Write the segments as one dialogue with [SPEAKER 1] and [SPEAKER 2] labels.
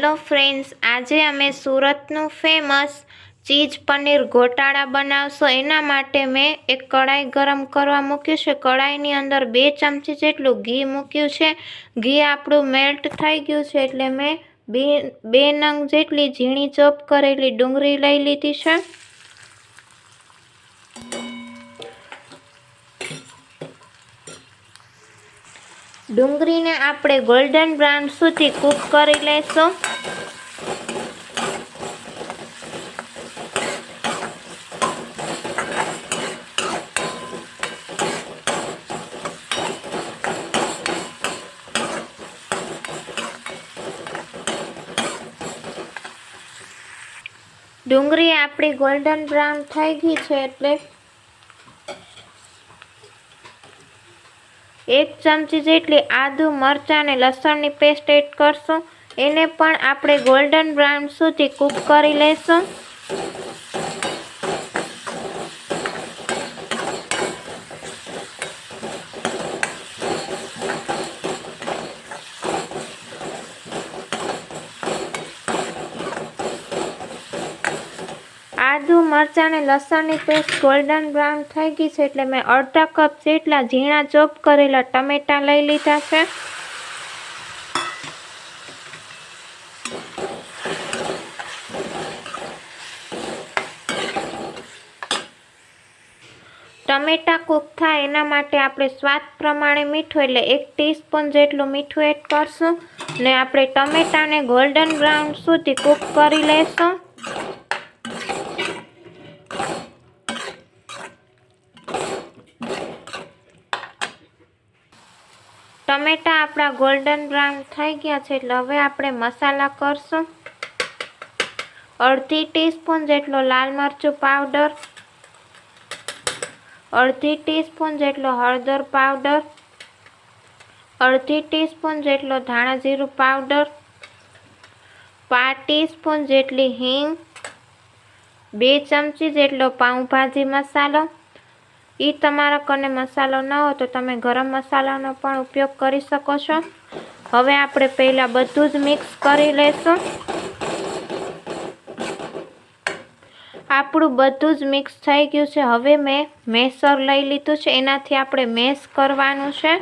[SPEAKER 1] હાલો friends આજે અમે સુરતનું ફેમસ ચીઝ પનીર ગોટાળા બનાવશો. એના માટે મેં એક કઢાઈ ગરમ કરવા મૂક્યું છે. કઢાઈની અંદર બે ચમચી જેટલું ઘી મૂક્યું છે. ઘી આપણું મેલ્ટ થઈ ગયું છે એટલે મેં બે બે નંગ જેટલી ઝીણી ચોપ કરેલી ડુંગળી લઈ લીધી છે. ડુંગળીને આપણે ગોલ્ડન બ્રાઉન સુધી કૂક કરી લઈશું ડુંગળી આપણી ગોલ્ડન બ્રાઉન થઈ ગઈ છે એટલે એક ચમચી જેટલી આદુ મરચાં અને લસણની પેસ્ટ એડ કરશું. એને પણ આપણે ગોલ્ડન બ્રાઉન સુધી કૂક કરી લેશું આદુ અને લસણની પેસ્ટ ગોલ્ડન બ્રાઉન થઈ ગઈ છે એટલે મેં અડધા કપ જેટલા ઝીણા ચોપ કરેલા ટમેટાં લઈ લીધા છે. ટમેટાં કૂક થાય એના માટે આપણે સ્વાદ પ્રમાણે મીઠું એટલે એક ટીસ્પૂન જેટલું મીઠું એડ કરશું ને આપણે ટમેટાને ગોલ્ડન બ્રાઉન સુધી કૂક કરી લેશું. ટમેટા આપણા ગોલ્ડન બ્રાઉન થઈ ગયા છે એટલે હવે આપણે મસાલા કરશું. અડધી ટીસ્પૂન જેટલો લાલ મરચું પાવડર અડધી ટીસ્પૂન જેટલો હળદર પાવડર અડધી ટીસ્પૂન જેટલો ધાણા જીરું પાવડર પાંચ ટીસ્પૂન જેટલી હિંગ. બે ચમચી જેટલો પાઉંભાજી મસાલો. એ તમારા કને મસાલો ન હોય તો તમે ગરમ મસાલાનો પણ ઉપયોગ કરી શકો છો. હવે આપણે પહેલાં બધું જ મિક્સ કરી લેશું આપણું બધું જ મિક્સ થઈ ગયું છે. હવે મેં મેસર લઈ લીધું છે. એનાથી આપણે મેસ કરવાનું છે.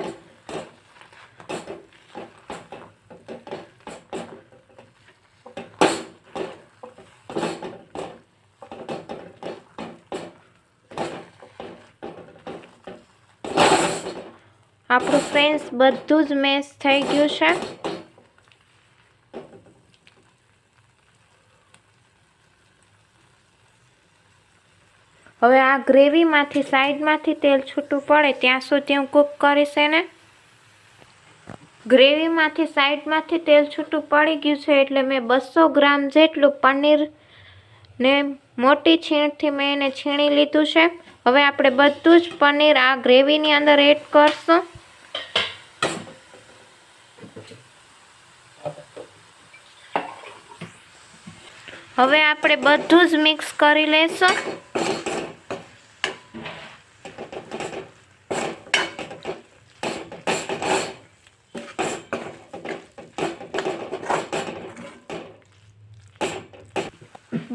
[SPEAKER 1] આપણું ફ્રેન્ડ્સ બધું જ મેસ થઈ ગયું છે. હવે આ ગ્રેવીમાંથી સાઈડમાંથી તેલ છૂટું પડે ત્યાં સુધી હું કૂક કરીશ એને. ગ્રેવીમાંથી સાઈડમાંથી તેલ છૂટું પડી ગયું છે એટલે મેં બસો ગ્રામ જેટલું પનીર ને મોટી છીણથી મેં એને છીણી લીધું છે. હવે આપણે બધું જ પનીર આ ગ્રેવીની અંદર એડ કરશું. હવે આપણે બધું જ મિક્સ કરી લેશું.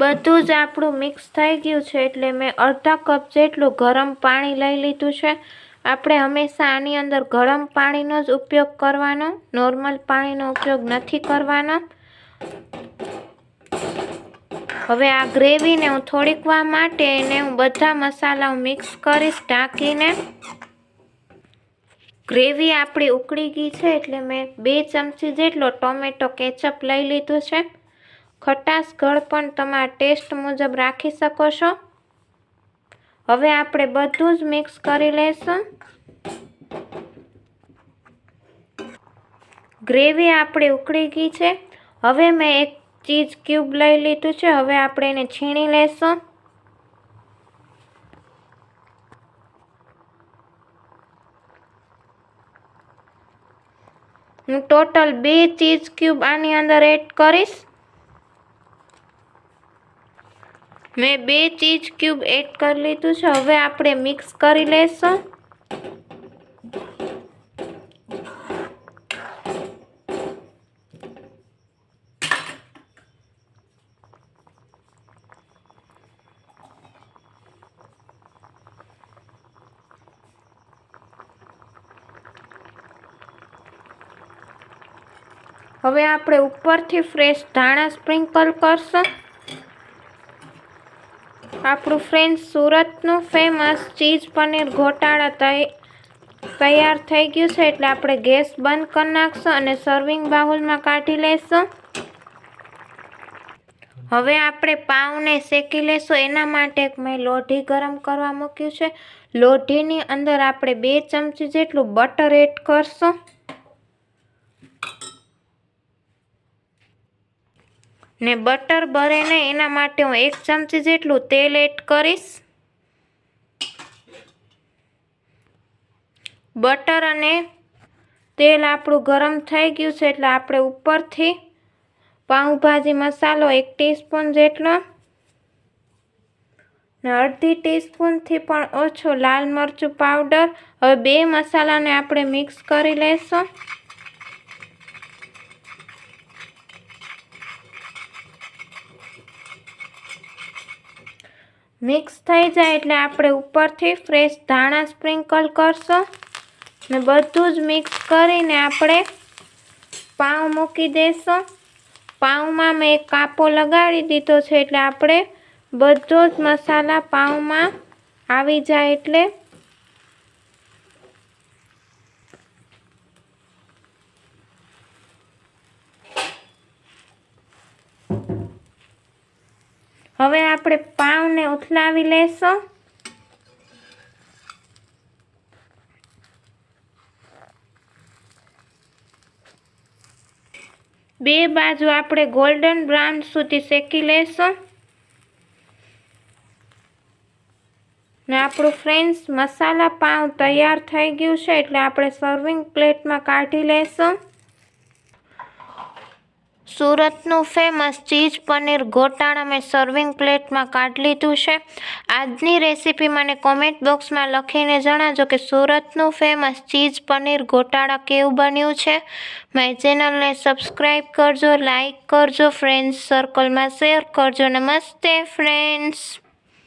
[SPEAKER 1] બધું જ આપણું મિક્સ થઈ ગયું છે એટલે મેં અડધા કપ જેટલું ગરમ પાણી લઈ લીધું છે. આપણે હંમેશા આની અંદર ગરમ પાણીનો જ ઉપયોગ કરવાનો નોર્મલ પાણીનો ઉપયોગ નથી કરવાનો. હવે આ ગ્રેવીને હું થોડીક વાર માટે એને હું બધા મસાલાઓ મિક્સ કરીશ, ઢાંકીને. ગ્રેવી આપણી ઉકળી ગઈ છે, એટલે મેં બે ચમચી જેટલો ટોમેટો કેચઅપ લઈ લીધું છે. ખટાશ ગળ પણ તમારા ટેસ્ટ મુજબ રાખી શકો છો. હવે આપણે બધું જ મિક્સ કરી લઈશું ગ્રેવી આપણી ઉકળી ગઈ છે. હવે મેં એક ચીઝ ક્યુબ લઈ લીધું છે. હવે આપણે એને છીણી લેશું. હું ટોટલ બે ચીઝ ક્યુબ આની અંદર એડ કરીશ. મેં બે ચીઝ ક્યુબ એડ કરી લીધું છે. હવે આપણે મિક્સ કરી લેશું. હવે આપણે ઉપરથી ફ્રેશ ધાણા સ્પ્રિંકલ કરશું. આપણું ફ્રેન્ડ સુરતનું ફેમસ ચીઝ પનીર ગોટાળા તૈ- તૈયાર થઈ ગયું છે એટલે આપણે ગેસ બંધ કરી નાખશું અને સર્વિંગ બાઉલમાં કાઢી લેશું. હવે આપણે પાઉને શેકી લેશું. એના માટે મેં લોઢી ગરમ કરવા મૂક્યું છે. લોઢીની અંદર આપણે બે ચમચી જેટલું બટર એડ કરશું. ને બટર ભરે ને એના માટે હું એક ચમચી જેટલું તેલ એડ કરીશ. બટર અને તેલ આપણું ગરમ થઈ ગયું છે એટલે આપણે ઉપરથી પાઉંભાજી મસાલો એક ટીસ્પૂન જેટલો ને અડધી ટીસ્પૂનથી પણ ઓછો લાલ મરચું પાવડર. હવે બે મસાલાને આપણે મિક્સ કરી લેશું. મિક્સ થઈ જાય એટલે આપણે ઉપરથી ફ્રેશ ધાણા સ્પ્રિંકલ કરશું. ને બધું જ મિક્સ કરીને આપણે પાઉં મૂકી દેશું. પાઉંમાં મેં એક કાપો લગાડી દીધો છે એટલે આપણે બધો જ મસાલા પાઉંમાં આવી જાય એટલે હવે આપણે પાઉંને ઉથલાવી લેશું. બે બાજુ આપણે ગોલ્ડન બ્રાઉન સુધી શેકી લેશું. ને આપણું ફ્રેન્ડ્સ મસાલા પાઉં તૈયાર થઈ ગયું છે એટલે આપણે સર્વિંગ પ્લેટમાં કાઢી લેશું. સુરતનું ફેમસ ચીઝ પનીર ગોટાળા મેં સર્વિંગ પ્લેટમાં કાઢી લીધું છે. આજની રેસીપી મને કોમેન્ટ બોક્સમાં લખીને જણાવજો કે સુરતનું ફેમસ ચીઝ પનીર ગોટાળા કેવું બન્યું છે. મારી ચેનલને સબસ્ક્રાઈબ કરજો લાઈક કરજો ફ્રેન્ડ્સ સર્કલમાં શેર કરજો. નમસ્તે ફ્રેન્ડ્સ